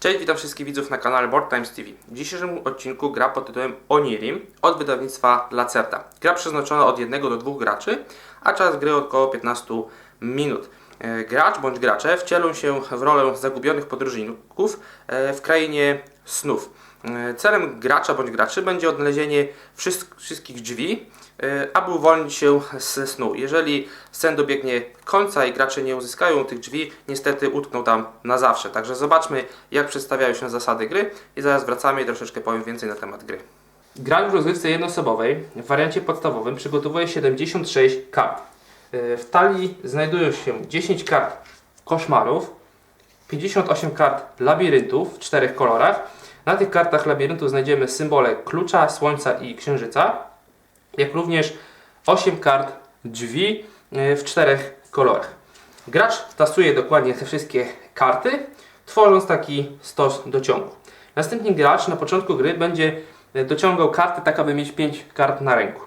Cześć, witam wszystkich widzów na kanale Board Times TV. W dzisiejszym odcinku gra pod tytułem Onirim od wydawnictwa Lacerta. Gra przeznaczona od 1 do 2 graczy, a czas gry około 15 minut. E, Gracz bądź gracze wcielą się w rolę zagubionych podróżników e, w krainie snów. E, Celem gracza bądź graczy będzie odnalezienie wszyst- wszystkich drzwi, e, aby uwolnić się ze snu. Jeżeli sen dobiegnie końca i gracze nie uzyskają tych drzwi, niestety utkną tam na zawsze. Także zobaczmy, jak przedstawiają się zasady gry i zaraz wracamy i troszeczkę powiem więcej na temat gry. Gra w rozgrywce jednoosobowej w wariancie podstawowym przygotowuje 76 kart. E, W talii znajdują się 10 kart koszmarów, 58 kart labiryntów w czterech kolorach. Na tych kartach labiryntu znajdziemy symbole klucza, słońca i księżyca, jak również 8 kart drzwi e, w czterech kolorach. Gracz tasuje dokładnie te wszystkie karty, tworząc taki stos do ciągu. Następnie gracz na początku gry będzie e, dociągał karty tak, aby mieć 5 kart na ręku.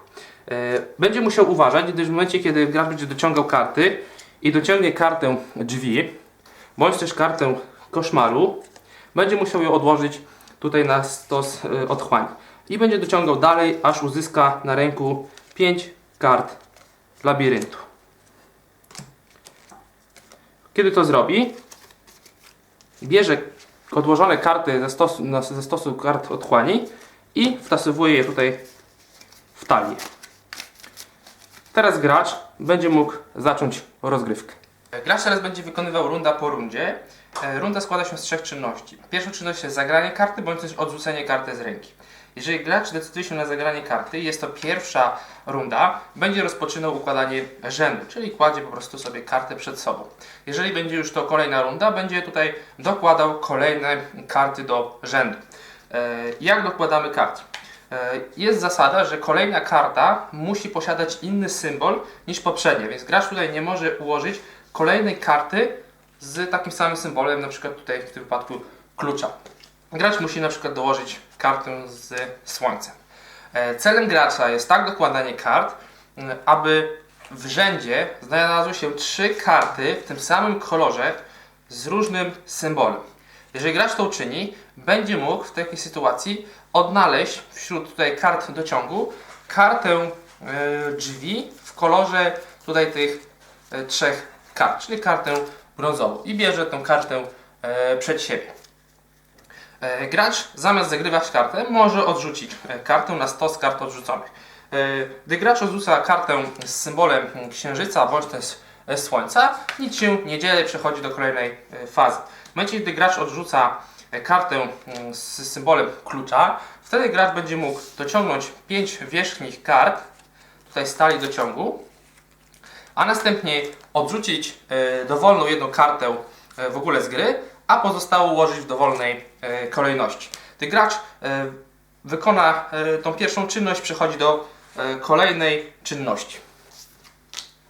E, Będzie musiał uważać, gdyż w momencie, kiedy gracz będzie dociągał karty i dociągnie kartę drzwi, bądź też kartę koszmaru, będzie musiał ją odłożyć tutaj na stos e, otchłani. I będzie dociągał dalej, aż uzyska na ręku 5 kart labiryntu. Kiedy to zrobi, bierze odłożone karty ze stosu, ze stosu kart otchłani i wtasowuje je tutaj w talię. Teraz gracz będzie mógł zacząć rozgrywkę. Gracz teraz będzie wykonywał runda po rundzie. E, Runda składa się z trzech czynności. Pierwszą czynność jest zagranie karty bądź też odrzucenie karty z ręki. Jeżeli gracz decyduje się na zagranie karty, jest to pierwsza runda, będzie rozpoczynał układanie rzędu, czyli kładzie po prostu sobie kartę przed sobą. Jeżeli będzie już to kolejna runda, będzie tutaj dokładał kolejne karty do rzędu. E, Jak dokładamy karty? E, Jest zasada, że kolejna karta musi posiadać inny symbol niż poprzednia, więc gracz tutaj nie może ułożyć kolejnej karty z takim samym symbolem, na przykład tutaj w tym wypadku klucza. Gracz musi na przykład dołożyć kartę z słońcem. Celem gracza jest tak dokładanie kart, m, aby w rzędzie znalazły się trzy karty w tym samym kolorze z różnym symbolem. Jeżeli gracz to uczyni, będzie mógł w takiej sytuacji odnaleźć wśród tutaj kart do ciągu kartę e, drzwi w kolorze tutaj tych e, trzech kart, czyli kartę brązową i bierze tę kartę e, przed siebie. E, Gracz zamiast zagrywać kartę może odrzucić e, kartę na stos kart odrzuconych. Gdy gracz odrzuca kartę z symbolem księżyca bądź też słońca, nic się nie dzieje, przechodzi do kolejnej fazy. W momencie, gdy gracz odrzuca kartę mm, z symbolem klucza, wtedy gracz będzie mógł dociągnąć 5 wierzchnich kart, tutaj stali do ciągu, a następnie odrzucić e, dowolną jedną kartę e, w ogóle z gry, a pozostałą ułożyć w dowolnej e, kolejności. Gdy gracz wykona tą pierwszą czynność, przechodzi do kolejnej czynności.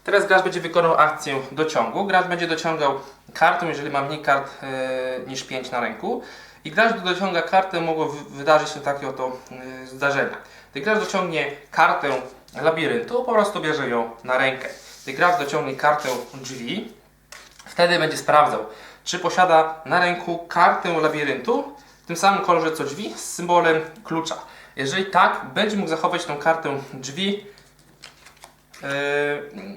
Teraz gracz będzie wykonał akcję dociągu. Gracz będzie dociągał kartę, jeżeli ma mniej kart niż 5 na ręku. I gracz, gdy dociąga kartę, wy- wydarzyć się takie oto zdarzenia. Gdy gracz dociągnie kartę labiryntu, po prostu bierze ją na rękę. Gdy gracz dociągnie kartę drzwi, wtedy będzie sprawdzał, czy posiada na ręku kartę labiryntu w tym samym kolorze co drzwi z symbolem klucza. Jeżeli tak, będzie mógł zachować tą kartę drzwi e,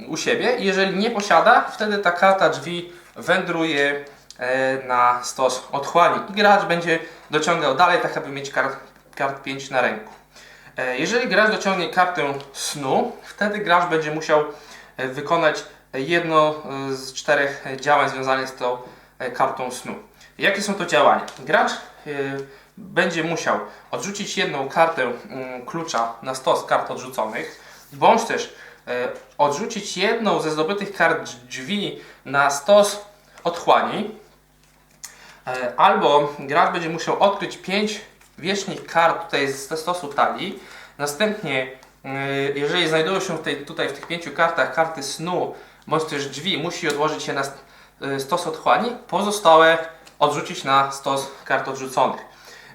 u siebie. Jeżeli nie posiada, wtedy ta karta drzwi wędruje e, na stos otchłani i gracz będzie dociągał dalej, tak aby mieć kart, kart 5 na ręku. E, Jeżeli gracz dociągnie kartę snu, wtedy gracz będzie musiał wykonać jedno e, z czterech działań związanych z tą e, kartą snu. Jakie są to działania? Gracz e, będzie musiał odrzucić jedną kartę klucza na stos kart odrzuconych, bądź też e, odrzucić jedną ze zdobytych kart drzwi na stos otchłani, E, Albo gracz będzie musiał odkryć 5 wierzchnich kart tutaj ze stosu talii. Następnie, e, jeżeli znajdują się tej, tutaj w tych pięciu kartach karty snu bądź też drzwi, musi odłożyć je na e, stos otchłani. Pozostałe odrzucić na stos kart odrzuconych.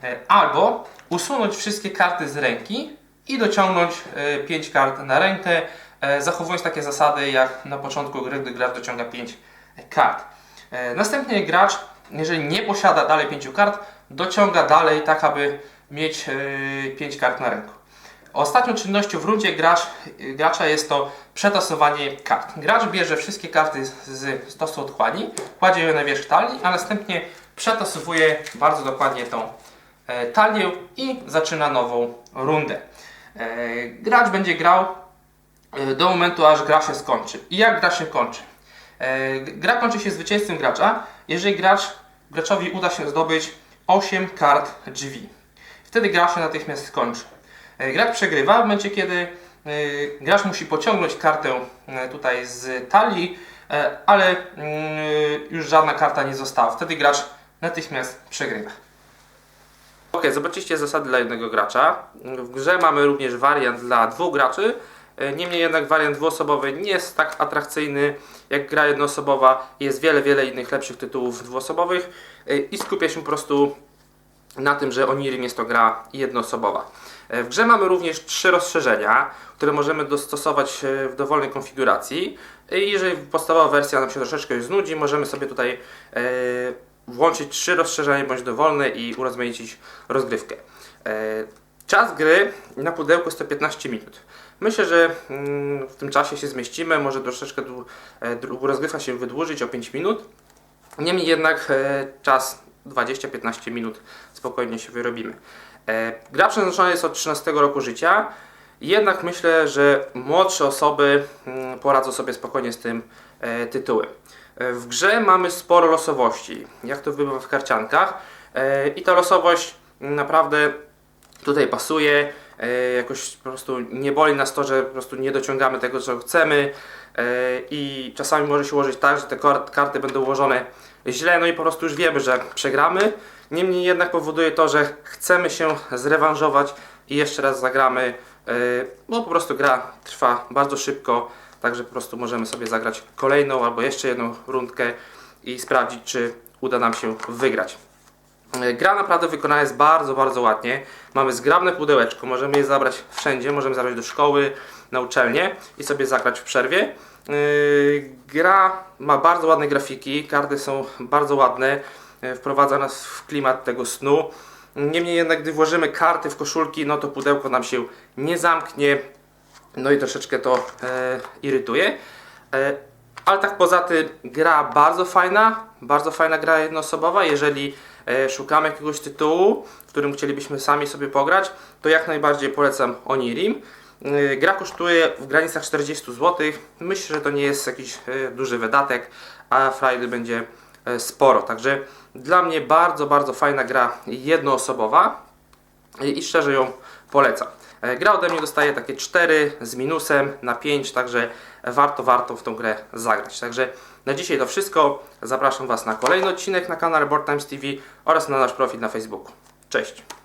E, Albo usunąć wszystkie karty z ręki i dociągnąć 5 kart na rękę, zachowując takie zasady jak na początku gry, gdy gracz dociąga 5 kart. Następnie gracz jeżeli nie posiada dalej pięciu kart, dociąga dalej tak, aby mieć 5 kart na ręku. Ostatnią czynnością w rundzie gracz, gracza jest to przetasowanie kart. Gracz bierze wszystkie karty z, stosu otchłani, kładzie je na wierzch talii, a następnie przetasowuje bardzo dokładnie tą e, talię i zaczyna nową rundę. E, gracz będzie grał e, do momentu, aż gra się skończy. I jak gra się kończy? Gra kończy się zwycięstwem gracza, jeżeli gracz, graczowi uda się zdobyć 8 kart drzwi. Wtedy gra się natychmiast skończy. E, Gracz przegrywa w momencie, kiedy e, gracz musi pociągnąć kartę e, tutaj z talii, ale mm, już żadna karta nie została. Wtedy gracz natychmiast przegrywa. Ok, zobaczycie zasady dla jednego gracza. W grze mamy również wariant dla dwóch graczy. Niemniej jednak wariant dwuosobowy nie jest tak atrakcyjny jak gra jednoosobowa. Jest wiele, wiele innych lepszych tytułów dwuosobowych i skupia się po prostu na tym, że Onirim jest to gra jednoosobowa. E, W grze mamy również trzy rozszerzenia, które możemy dostosować e, w dowolnej konfiguracji. I jeżeli podstawowa wersja nam się troszeczkę już znudzi, możemy sobie tutaj e, włączyć trzy rozszerzenia bądź dowolne i urozmaicić rozgrywkę. E, Czas gry na pudełku jest to 15 minut. Myślę, że mm, w tym czasie się zmieścimy, może troszeczkę e, rozgrywka się wydłużyć o 5 minut. Niemniej jednak e, czas 20-15 minut spokojnie się wyrobimy. E, gra przeznaczona jest od 13 roku życia, jednak myślę, że młodsze osoby mm, poradzą sobie spokojnie z tym e, tytułem. E, w grze mamy sporo losowości, jak to bywa w karciankach i ta losowość naprawdę tutaj pasuje. Jakoś po prostu nie boli nas to, że po prostu nie dociągamy tego, co chcemy. I czasami może się ułożyć tak, że te kar- karty będą ułożone źle, no i po prostu już wiemy, że przegramy. Niemniej jednak powoduje to, że chcemy się zrewanżować i jeszcze raz zagramy, e, bo po prostu gra trwa bardzo szybko, także po prostu możemy sobie zagrać kolejną albo jeszcze jedną rundkę i sprawdzić, czy uda nam się wygrać. E, Gra naprawdę wykonana jest bardzo, bardzo ładnie. Mamy zgrabne pudełeczko, możemy je zabrać wszędzie, możemy zabrać do szkoły, na uczelnię i sobie zagrać w przerwie. Yy, Gra ma bardzo ładne grafiki, karty są bardzo ładne, e, wprowadza nas w klimat tego snu. Niemniej jednak, gdy włożymy karty w koszulki, no to pudełko nam się nie zamknie, no i troszeczkę to e, irytuje. E, ale tak poza tym gra bardzo fajna, bardzo fajna gra jednoosobowa. Jeżeli e, szukamy jakiegoś tytułu, w którym chcielibyśmy sami sobie pograć, to jak najbardziej polecam Onirim. E, gra kosztuje w granicach 40 zł. Myślę, że to nie jest jakiś e, duży wydatek, a frajdy będzie e, sporo. Także dla mnie bardzo, bardzo fajna gra jednoosobowa i szczerze ją polecam. E, Gra ode mnie dostaje takie 4 z minusem na 5, także warto, warto w tą grę zagrać. Także na dzisiaj to wszystko. Zapraszam Was na kolejny odcinek na kanale Board Times TV oraz na nasz profil na Facebooku. Cześć!